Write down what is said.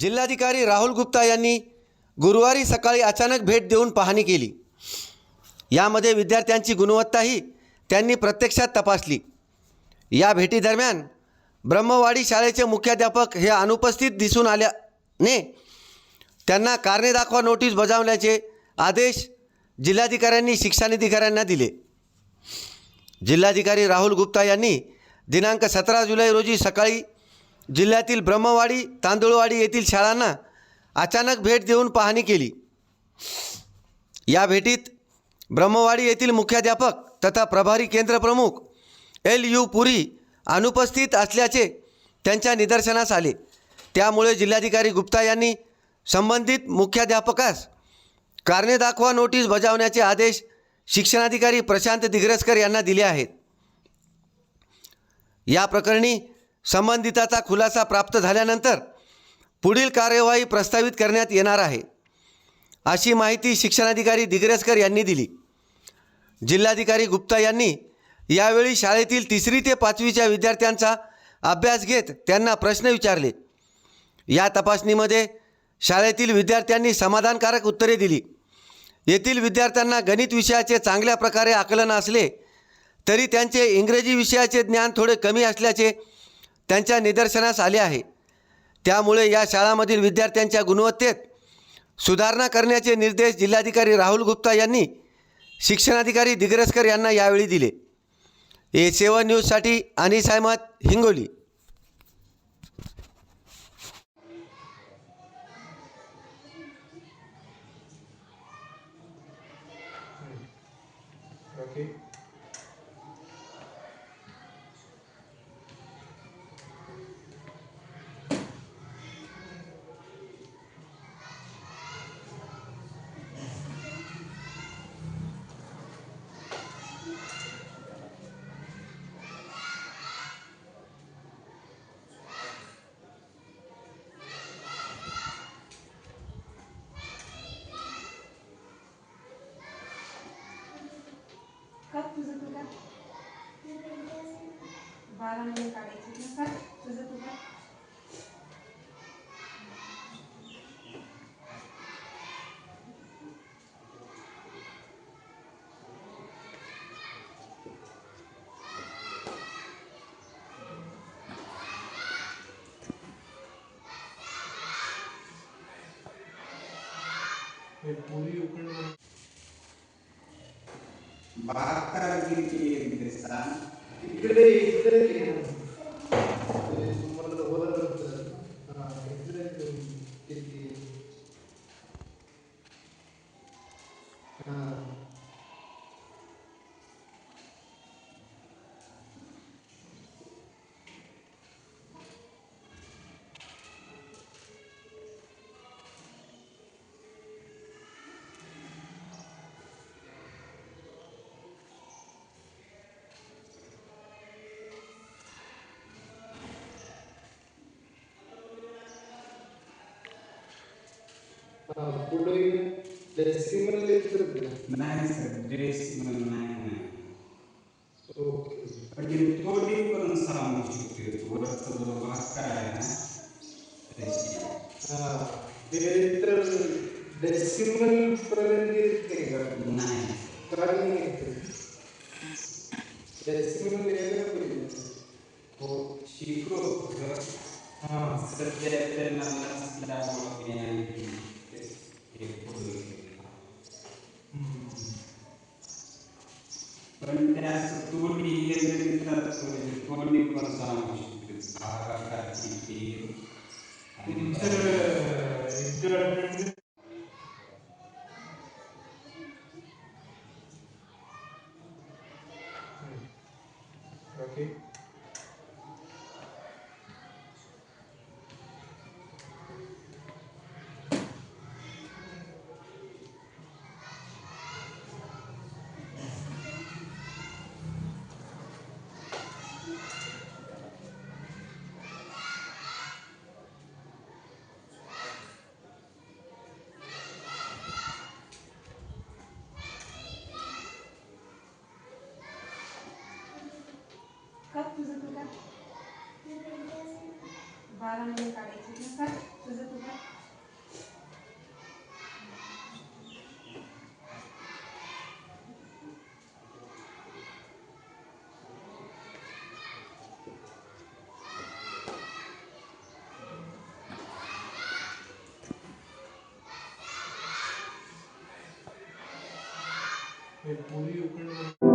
जिल्हाधिकारी राहुल गुप्ता यांनी गुरुवारी सकाळी अचानक भेट देऊन पाहणी केली. यामध्ये विद्यार्थ्यांची गुणवत्ताही त्यांनी प्रत्यक्षात तपासली. या भेटीदरम्यान ब्रह्मवाडी शाळेचे मुख्याध्यापक हे अनुपस्थित दिसून आल्याने त्यांना कारणे दाखवा नोटीस बजावण्याचे आदेश जिल्हाधिकाऱ्यांनी शिक्षणाधिकाऱ्यांना दिले. जिल्हाधिकारी राहुल गुप्ता यांनी दिनांक सतरा जुलै रोजी सकाळी जिल्ह्यातील ब्रह्मवाडी तांदुळवाडी येथील शाळांना अचानक भेट देऊन पाहणी केली. या भेटीत ब्रह्मवाडी येथील मुख्याध्यापक तथा प्रभारी केंद्रप्रमुख एल यू पुरी अनुपस्थित असल्याचे त्यांच्या निदर्शनास आले. त्यामुळे जिल्हाधिकारी गुप्ता यांनी संबंधित मुख्याध्यापकास कारणे दाखवा नोटीस बजावण्याचे आदेश शिक्षणाधिकारी प्रशांत दिग्रसकर यांना दिले आहेत. या प्रकरणी संबंधिताचा खुलासा प्राप्त झाल्यानंतर पुढील कार्यवाही प्रस्तावित करण्यात येणार आहे. अशी माहिती शिक्षणाधिकारी दिग्रसकर यांनी दिली. जिल्हाधिकारी गुप्ता यांनी यावेळी शाळेतील तिसरी ते पाचवीच्या विद्यार्थ्यांचा अभ्यास घेत त्यांना प्रश्न विचारले. या तपासणीमध्ये शाळेतील विद्यार्थ्यांनी समाधानकारक उत्तरे दिली. येथील विद्यार्थ्यांना गणित विषयाचे चांगल्या प्रकारे आकलन असले तरी त्यांचे इंग्रजी विषयाचे ज्ञान थोडे कमी असल्याचे त्यांच्या निदर्शनास आले आहे. त्यामुळे या शाळामधील विद्यार्थ्यांच्या गुणवत्तेत सुधारणा करण्याचे निर्देश जिल्हाधिकारी राहुल गुप्ता यांनी शिक्षणाधिकारी दिग्रसकर यांना यावेळी दिले. ए सेवन न्यूजसाठी अनिस अहमद हिंगोली. Okay. का तुझं तुला बारा महिने काढायचे ना तुझं तुला हे पुरी उकडून ಬಾಕಾಗಿ ಅಂತ ಈ ಕಡೆ ಇದ್ರೆ ಮೊದಲು ಹೋದಂತ ಇದ್ರೆ ತಿರುಗಿ पुढे डेसिमल लेटर नाही सर म्हणून नाही नाही. ओके ते थोडी पण सांगू शकते थोडंसं जो बहात्तर आहे ना ते तर डेसिमल पर्यंत येते का नाही कारण डेसिमल यायला पाहिजे हो सर हा सध्या त्यांना नसल्यामुळे मी Fantastic. बारा महिने काढायचे. ना सर तुझं तू पूरी हे